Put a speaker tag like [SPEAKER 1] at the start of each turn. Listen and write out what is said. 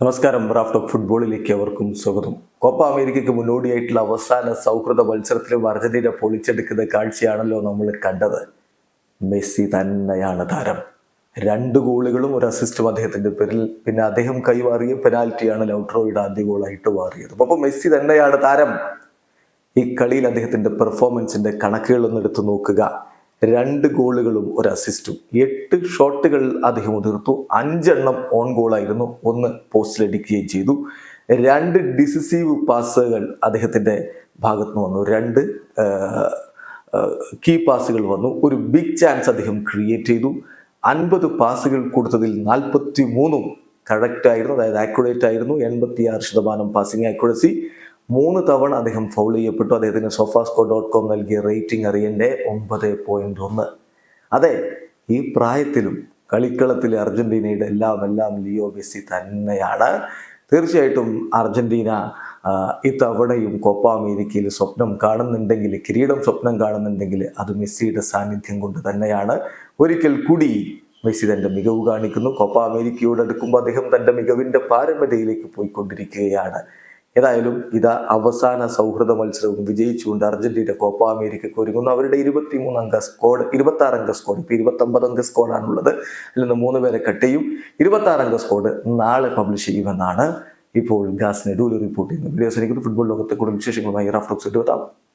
[SPEAKER 1] നമസ്കാരം. Raft of ഫുട്ബോളിലേക്ക് അവർക്കും സ്വാഗതം. കോപ്പ അമേരിക്കയ്ക്ക് മുന്നോടിയായിട്ടുള്ള അവസാന സൗഹൃദ മത്സരത്തിലും അർജന്റീന പൊളിച്ചെടുക്കുന്ന കാഴ്ചയാണല്ലോ നമ്മൾ കണ്ടത്. മെസ്സി തന്നെയാണ് താരം. രണ്ട് ഗോളുകളും ഒരു അസിസ്റ്റും അദ്ദേഹത്തിന്റെ പേരിൽ. പിന്നെ അദ്ദേഹം കൈമാറിയ പെനാൽറ്റിയാണ് ലൗട്രോയുടെ ആദ്യ ഗോളായിട്ട് മാറിയത്. അപ്പോൾ മെസ്സി തന്നെയാണ് താരം. ഈ കളിയിൽ അദ്ദേഹത്തിന്റെ പെർഫോമൻസിന്റെ കണക്കുകളൊന്നെടുത്ത് നോക്കുക. രണ്ട് ഗോളുകളും ഒരു അസിസ്റ്റും എട്ട് ഷോട്ടുകൾ അദ്ദേഹം ഉതിർത്തു അഞ്ചെണ്ണം ഓൺ ഗോളായിരുന്നു ഒന്ന് പോസ്റ്റിലടിക്കുകയും ചെയ്തു. രണ്ട് ഡിസിസീവ് പാസുകൾ അദ്ദേഹത്തിന്റെ ഭാഗത്തുനിന്ന് വന്നു. രണ്ട് കീ പാസുകൾ വന്നു. ഒരു ബിഗ് ചാൻസ് അദ്ദേഹം ക്രിയേറ്റ് ചെയ്തു. അൻപത് പാസുകൾ കൊടുത്തതിൽ നാൽപ്പത്തി മൂന്നും കറക്റ്റ് ആയിരുന്നു. അതായത് ആക്യുറേറ്റ് ആയിരുന്നു. എൺപത്തി ആറ് ശതമാനം പാസിംഗ് ആക്യുറസി മൂന്ന് തവണ അദ്ദേഹം ഫൗൾ ചെയ്യപ്പെട്ടു. അദ്ദേഹത്തിന് സോഫാസ്കോ ഡോട്ട് കോം നൽകിയ റേറ്റിംഗ് അറിയന്റെ ഒമ്പത് പോയിന്റ് ഒന്ന്. അതെ ഈ പ്രായത്തിലും കളിക്കളത്തിലെ അർജന്റീനയുടെ എല്ലാം എല്ലാം ലിയോ മെസ്സി തന്നെയാണ്. തീർച്ചയായിട്ടും അർജന്റീന ഇത്തവണയും കോപ്പ അമേരിക്കയിൽ സ്വപ്നം കാണുന്നുണ്ടെങ്കിൽ കിരീടം സ്വപ്നം കാണുന്നുണ്ടെങ്കിൽ അത് മെസ്സിയുടെ സാന്നിധ്യം കൊണ്ട് തന്നെയാണ്. ഒരിക്കൽ കൂടി മെസ്സി തന്റെ മികവ് കാണിക്കുന്നു. കോപ്പ അമേരിക്കയോട് അടുക്കുമ്പോൾ അദ്ദേഹം തന്റെ മികവിന്റെ പാരമ്പര്യയിലേക്ക് പോയിക്കൊണ്ടിരിക്കുകയാണ്. ഏതായാലും ഇതാ അവസാന സൗഹൃദ മത്സരവും വിജയിച്ചുകൊണ്ട് അർജന്റീന കോപ്പ അമേരിക്കയ്ക്ക് ഒരുങ്ങുന്നു. അവരുടെ ഇരുപത്തിമൂന്ന് അംഗ സ്ക്വാഡ് ഇരുപത്തി ആറ് അംഗ സ്ക്വാഡ് ഇപ്പൊ ഇരുപത്തി ഒമ്പത് അംഗ സ്ക്വാഡാണുള്ളത് അതിൽ നിന്ന് മൂന്ന് പേരെ കട്ട് ചെയ്യും. ഇരുപത്തി ആറ് അംഗ സ്ക്വാഡ് നാളെ പബ്ലിഷ് ചെയ്യുമെന്നാണ് ഇപ്പോൾ ഗാസ് നെഡൂൽ റിപ്പോർട്ട് എനിക്ക് ഫുട്ബോൾ ലോകത്തെ കൂടുതൽ വിശേഷങ്ങളുമായി റാഫ്റ്റോക്സ് എത്താം.